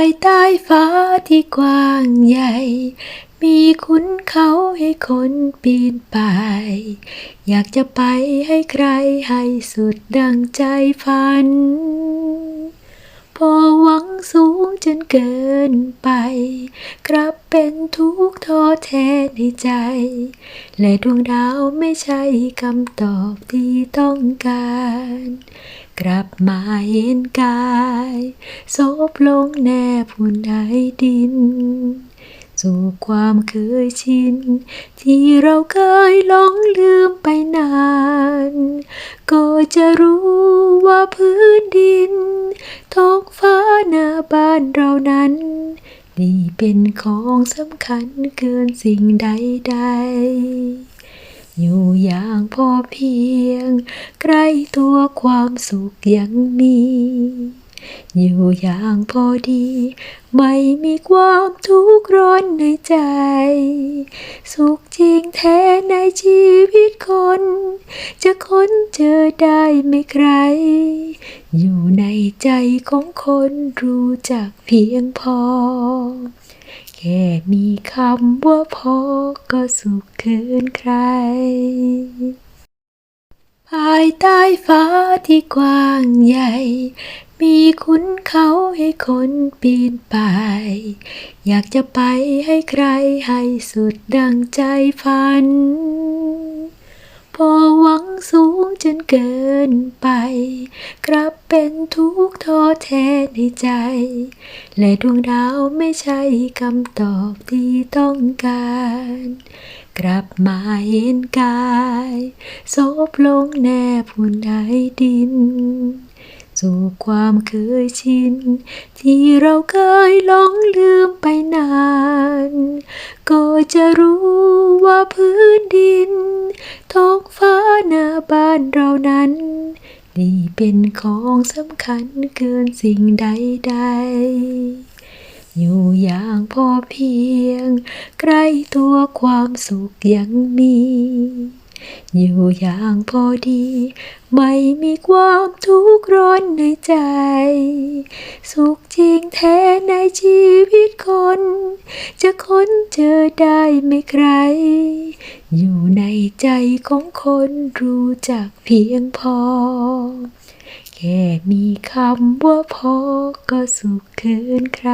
ายใต้ฟ้าที่กว้างใหญ่ มีคุณเขาให้คนปีนป่าย อยากจะไปให้ใครให้สุดดังใจฝัน พอหวังสูงจนเกินไป กลับเป็นทุกข์ท้อแท้ในใจ และดวงดาวไม่ใช่คำตอบที่ต้องการ กลับมาเห็นกายโซบลงแนบหุ่นไอดิน สู่ความเคยชิน ที่เราเคยหลงลืมไปนาน ก็จะรู้ว่าพื้นดินานเรานั้น นี่เป็นของสำคัญเกินสิ่งใดๆ อยู่อย่างพอเพียง ใกล้ตัวความสุขยังมี อยู่อย่างพอดี ไม่มีความทุกข์ร้อนในใจ สุขจริงแท้ในชีวิตคน จะค้นเจอได้ไม่ใคร อยู่ในใจของคนรู้จักเพียงพอ แค่มีคำว่าพอก็สุขเกินใคร ภายใต้ฟ้าที่กว้างใหญ่มีขุนเขาให้คนปีนป่าย อยากจะไปให้ใครให้สุดดังใจฝัน พอหวัง สูงจนเกินไป กลับเป็นทุกข์ท้อแท้ในใจ และดวงดาวไม่ใช่คำตอบที่ต้องการ กลับมาเห็นกายโซบลงแนบหุ่นไอดิน สู่ความเคยชิน ที่เราเคยหลงลืมไปนาน ก็จะรู้ว่าพื้นดินท้องฟ้านานเรานั้น นี่เป็นของสำคัญเกินสิ่งใดๆ อยู่อย่างพอเพียง ใกล้ตัวความสุขยังมี อยู่อย่างพอดี ไม่มีความทุกข์ร้อนในใจ สุขจริงแท้ในชีวิตคน จะค้นเจอได้ไม่ใคร อยู่ในใจของคนรู้จักเพียงพอ แค่มีคำว่าพอก็สุขเกินใคร